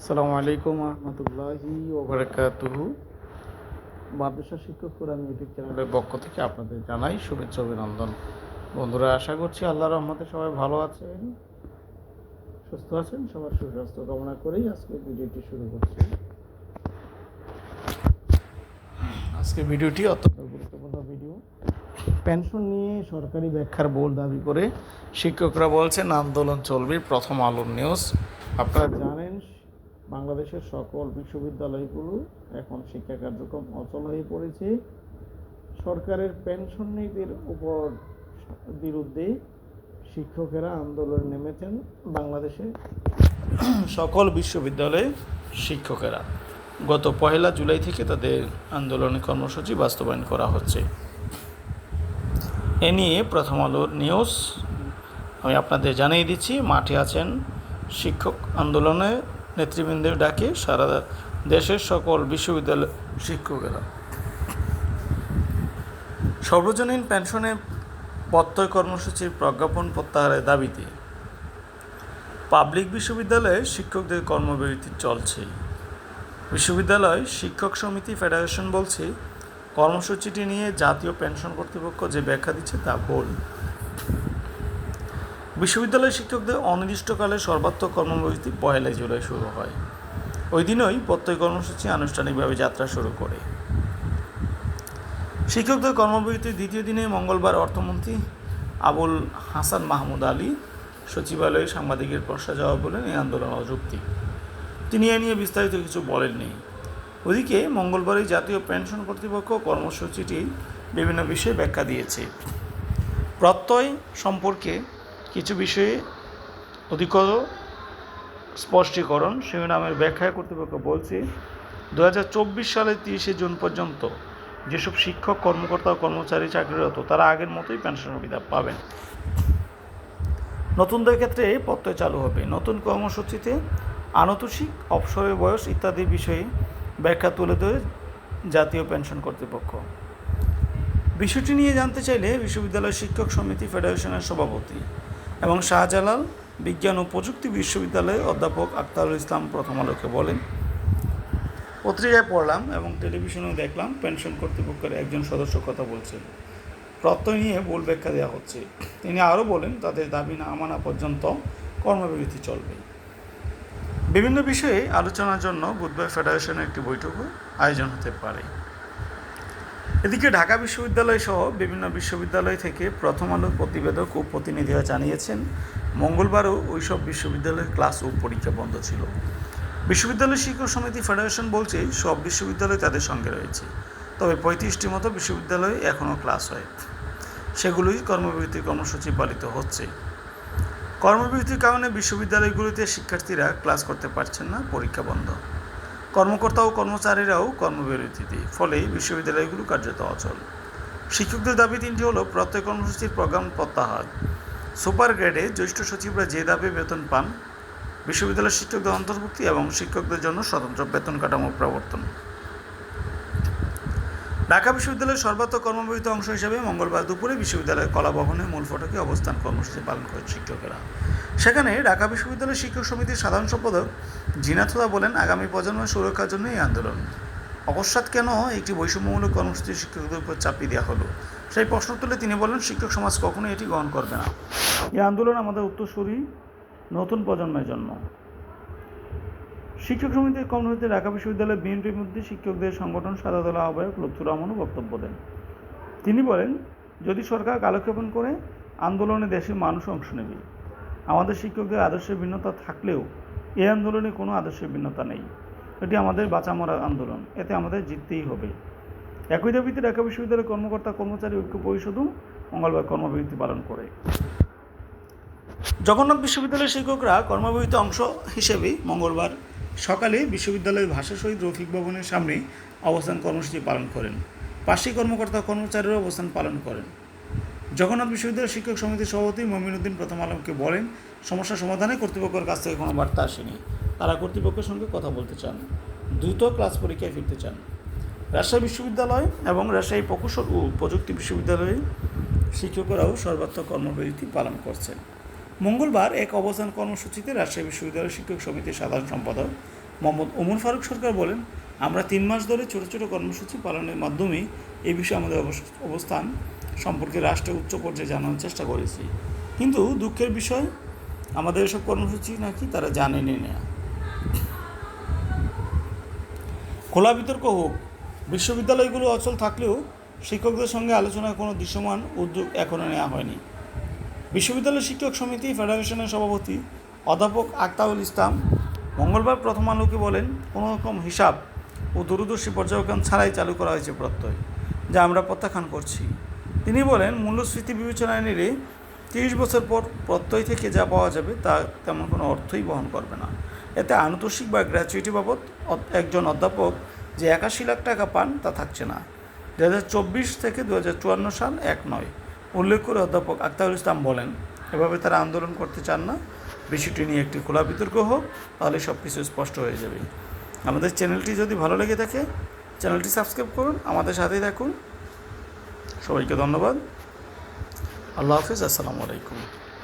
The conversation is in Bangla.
আসসালামু আলাইকুম রহমতুল্লাহি ওবরাকাতুহু মাদ্রাসা শিক্ষক ফোরাম ইউটিউব চ্যানেলের পক্ষ থেকে আপনাদের জানাই শুভেচ্ছা অভিনন্দন। বন্ধুরা, আশা করছি আল্লাহ রহমতে সবাই ভালো আছেন, সুস্থ আছেন, সবার সুস্বাস্থ্য কামনা করেই আজকে ভিডিওটি শুরু করছি। আজকে ভিডিওটি অত্যন্ত গুরুত্বপূর্ণ ভিডিও। পেনশন নিয়ে সরকারি ব্যাখ্যার বোর্ড দাবি করে শিক্ষকরা বলছেন, আন্দোলন চলবে, প্রথম আলোর নিউজ। আপনারা বাংলাদেশের সকল বিশ্ববিদ্যালয়গুলো এখন শিক্ষা কার্যক্রম অচল হয়ে পড়েছে। সরকারের পেনশন নীতির উপর বিরুদ্ধে শিক্ষকেরা আন্দোলনে নেমেছেন বাংলাদেশে সকল বিশ্ববিদ্যালয়ে শিক্ষকেরা। গত পহেলা জুলাই থেকে তাদের আন্দোলনের কর্মসূচি বাস্তবায়ন করা হচ্ছে। এ নিয়ে প্রথম আলোর নিউজ আমি আপনাদের জানিয়ে দিচ্ছি। মাঠে আছেন শিক্ষক আন্দোলনে নেতৃবৃন্দের ডাকে সারা দেশের সকল বিশ্ববিদ্যালয় শিক্ষকেরা। সর্বজনীন পেনশনে প্রত্যয় কর্মসূচির প্রজ্ঞাপন প্রত্যাহারের দাবিতে পাবলিক বিশ্ববিদ্যালয়ে শিক্ষকদের কর্মবিরতি চলছে। বিশ্ববিদ্যালয় শিক্ষক সমিতি ফেডারেশন বলছে, কর্মসূচিটি নিয়ে জাতীয় পেনশন কর্তৃপক্ষ যে ব্যাখ্যা দিচ্ছে তা ভুল। বিশ্ববিদ্যালয় শিক্ষকদের অনির্দিষ্টকালে সর্বাত্মক কর্মবিরতি পহেলা জুলাই শুরু হয়। ওই দিনই প্রত্যয় কর্মসূচি আনুষ্ঠানিকভাবে যাত্রা শুরু করে। শিক্ষকদের কর্মবিরতির দ্বিতীয় দিনে মঙ্গলবার অর্থমন্ত্রী আবুল হাসান মাহমুদ আলী সচিবালয়ে সাংবাদিকের প্রশ্ন জবাব বলেন এই আন্দোলন অযৌক্তিক। তিনি এ নিয়ে বিস্তারিত কিছু বলেননি। ওদিকে মঙ্গলবারই জাতীয় পেনশন কর্তৃপক্ষ কর্মসূচিটি বিভিন্ন বিষয়ে ব্যাখ্যা দিয়েছে। প্রত্যয় সম্পর্কে কিছু বিষয়ে অধিকতর স্পষ্টীকরণ শিরোনামের ব্যাখ্যা কর্তৃপক্ষ বলছে দু সালের তিরিশে জুন পর্যন্ত যেসব শিক্ষক, কর্মকর্তা ও কর্মচারী চাকরিরত তারা আগের মতোই পেনশন সুবিধা পাবেন। নতুনদের ক্ষেত্রে এই প্রত্যয় চালু হবে। নতুন কর্মসূচিতে আনতোষিক, অবসরের বয়স ইত্যাদি বিষয়ে ব্যাখ্যা তুলে ধরে জাতীয় পেনশন কর্তৃপক্ষ। বিষয়টি নিয়ে জানতে চাইলে বিশ্ববিদ্যালয় শিক্ষক সমিতি ফেডারেশনের সভাপতি এবং শাহজালাল বিজ্ঞান ও প্রযুক্তি বিশ্ববিদ্যালয়ের অধ্যাপক আক্তারুল ইসলাম প্রথম আলোকে বলেন, পত্রিকায় পড়লাম এবং টেলিভিশনেও দেখলাম, পেনশন কর্তৃপক্ষের একজন সদস্য কথা বলছেন। প্রত্যয় নিয়ে ভুল ব্যাখ্যা দেওয়া হচ্ছে। তিনি আরও বলেন, তাদের দাবি না মানা পর্যন্ত কর্মবিরতি চলবে। বিভিন্ন বিষয়ে আলোচনার জন্য বুধবার ফেডারেশনের একটি বৈঠকও আয়োজন হতে পারে। এদিকে ঢাকা বিশ্ববিদ্যালয় সহ বিভিন্ন বিশ্ববিদ্যালয় থেকে প্রথম আলোর প্রতিবেদক ও প্রতিনিধিরা জানিয়েছেন, মঙ্গলবারও ওইসব বিশ্ববিদ্যালয়ের ক্লাস ও পরীক্ষা বন্ধ ছিল। বিশ্ববিদ্যালয় শিক্ষক সমিতি ফেডারেশন বলছে, সব বিশ্ববিদ্যালয় তাদের সঙ্গে রয়েছে। তবে পঁয়ত্রিশটি মতো বিশ্ববিদ্যালয়ে এখনও ক্লাস হয়। সেগুলোই কর্মবিরতি কর্মসূচি পালিত হচ্ছে। কর্মবিরতির কারণে বিশ্ববিদ্যালয়গুলিতে শিক্ষার্থীরা ক্লাস করতে পারছেন না, পরীক্ষা বন্ধ। কর্মকর্তা ও কর্মচারীরাও কর্মবিরতিতে ফলে বিশ্ববিদ্যালয়গুলো কার্যত অচল। শিক্ষকদের দাবি তিনটি হলো প্রত্যেক কর্মসূচির প্রোগ্রাম প্রত্যাহার সুপার গ্রেডে জ্যেষ্ঠ সচিবরা যে দাবি বেতন পান, বিশ্ববিদ্যালয়ের শিক্ষকদের অন্তর্ভুক্তি এবং শিক্ষকদের জন্য স্বতন্ত্র বেতন কাঠামো প্রবর্তন। ঢাকা বিশ্ববিদ্যালয়ের সর্বাত্মক কর্মবিরতি অংশ হিসেবে মঙ্গলবার দুপুরে বিশ্ববিদ্যালয়ের কলাভবনে মূল ফটকে অবস্থান কর্মসূচি পালন করেন শিক্ষকেরা। সেখানে ঢাকা বিশ্ববিদ্যালয় শিক্ষক সমিতির সাধারণ সম্পাদক জিনাথুদা বলেন, আগামী প্রজন্মের সুরক্ষার জন্য এই আন্দোলন। অকস্মাৎ কেন একটি বৈষম্যমূলক কর্মসূচি শিক্ষকদের উপর চাপিয়ে দেওয়া হলো? সেই প্রশ্ন তুলে তিনি বলেন, শিক্ষক সমাজ কখনোই এটি গ্রহণ করবে না। এই আন্দোলন আমাদের উত্তরসূরি নতুন প্রজন্মের জন্য। শিক্ষক সমিতির কর্মসূচিতে ঢাকা বিশ্ববিদ্যালয় বিএনপির মধ্যে শিক্ষকদের সংগঠন সাদা দল আহ্বায়ক লুৎফুর রহমানও বক্তব্য দেন। তিনি বলেন, যদি সরকার কালক্ষেপণ করে, আন্দোলনে দেশের মানুষ অংশ নেবে। আমাদের শিক্ষকদের আদর্শের ভিন্নতা থাকলেও এই আন্দোলনে কোনো আদর্শের ভিন্নতা নেই। এটি আমাদের বাঁচা মরা আন্দোলন। এতে আমাদের জিততেই হবে। একই দাবিতে ঢাকা বিশ্ববিদ্যালয়ের কর্মকর্তা কর্মচারী ঐক্য পরিষদও মঙ্গলবার কর্মবিরতি পালন করে। জগন্নাথ বিশ্ববিদ্যালয়ের শিক্ষকরা কর্মবিরতি অংশ হিসেবে মঙ্গলবার সকালে বিশ্ববিদ্যালয়ের ভাষা শহীদ রফিক ভবনের সামনে অবস্থান কর্মসূচি পালন করেন। পার্শ্বিক কর্মকর্তা কর্মচারীরা অবস্থান পালন করেন। জগন্নাথ বিশ্ববিদ্যালয় শিক্ষক সমিতির সভাপতি মমিনুদ্দিন প্রথম আলমকে বলেন, সমস্যা সমাধানে কর্তৃপক্ষের কাছ থেকে কোনো বার্তা আসেনি। তারা কর্তৃপক্ষের সঙ্গে কথা বলতে চান। দ্রুত ক্লাস পরীক্ষায় ফিরতে চান। রাজশাহী বিশ্ববিদ্যালয় এবং রাজশাহী প্রকৌশল ও প্রযুক্তি বিশ্ববিদ্যালয়ে শিক্ষকরাও সর্বাত্মক কর্মবিরতি পালন করছেন। মঙ্গলবার এক অবস্থান কর্মসূচিতে রাজশাহী বিশ্ববিদ্যালয় শিক্ষক সমিতির সাধারণ সম্পাদক মোহাম্মদ ওমর ফারুক সরকার বলেন, আমরা তিন মাস ধরে ছোট ছোট কর্মসূচি পালনের মাধ্যমে এই বিষয়ে আমাদের অবস- অবস্থান সম্পর্কে রাষ্ট্রের উচ্চ পর্যায়ে জানানোর চেষ্টা করেছি। কিন্তু দুঃখের বিষয়, আমাদের এসব কর্মসূচি নাকি তারা জানেনি না। খোলা বিতর্ক হোক, বিশ্ববিদ্যালয়গুলো অচল থাকলেও শিক্ষকদের সঙ্গে আলোচনায় কোনো দৃশ্যমান উদ্যোগ এখনও নেওয়া হয়নি। বিশ্ববিদ্যালয় শিক্ষক সমিতি ফেডারেশনের সভাপতি অধ্যাপক আক্তাউল ইসলাম মঙ্গলবার প্রথম আলোকে বলেন, কোনো রকম হিসাব ও দূরদর্শী পর্যবেক্ষণ ছাড়াই চালু করা হয়েছে প্রত্যয়, যা আমরা প্রত্যাখ্যান করছি। তিনি বলেন, মূল্যস্ফীতি বিবেচনায় নিলে তিরিশ বছর পর প্রত্যয় থেকে যা পাওয়া যাবে তা তেমন কোনো অর্থই বহন করবে না। এতে আনুতোষিক বা গ্র্যাচুইটি বাবদ একজন অধ্যাপক যে একাশি লাখ টাকা পান তা থাকছে না। দু হাজার চব্বিশ থেকে দু হাজার চুয়ান্ন সাল এক নয়। উল্লেখ করে অধ্যাপক আক্তারুল ইসলাম বলেন, এভাবে তারা আন্দোলন করতে চান না। বিষয়টি নিয়ে একটি খোলা বিতর্ক হোক, তাহলে সব কিছু স্পষ্ট হয়ে যাবে। আমাদের চ্যানেলটি যদি ভালো লেগে থাকে, চ্যানেলটি সাবস্ক্রাইব করুন, আমাদের সাথেই থাকুন। সবাইকে ধন্যবাদ। আল্লাহ হাফিজ, আসসালামু আলাইকুম।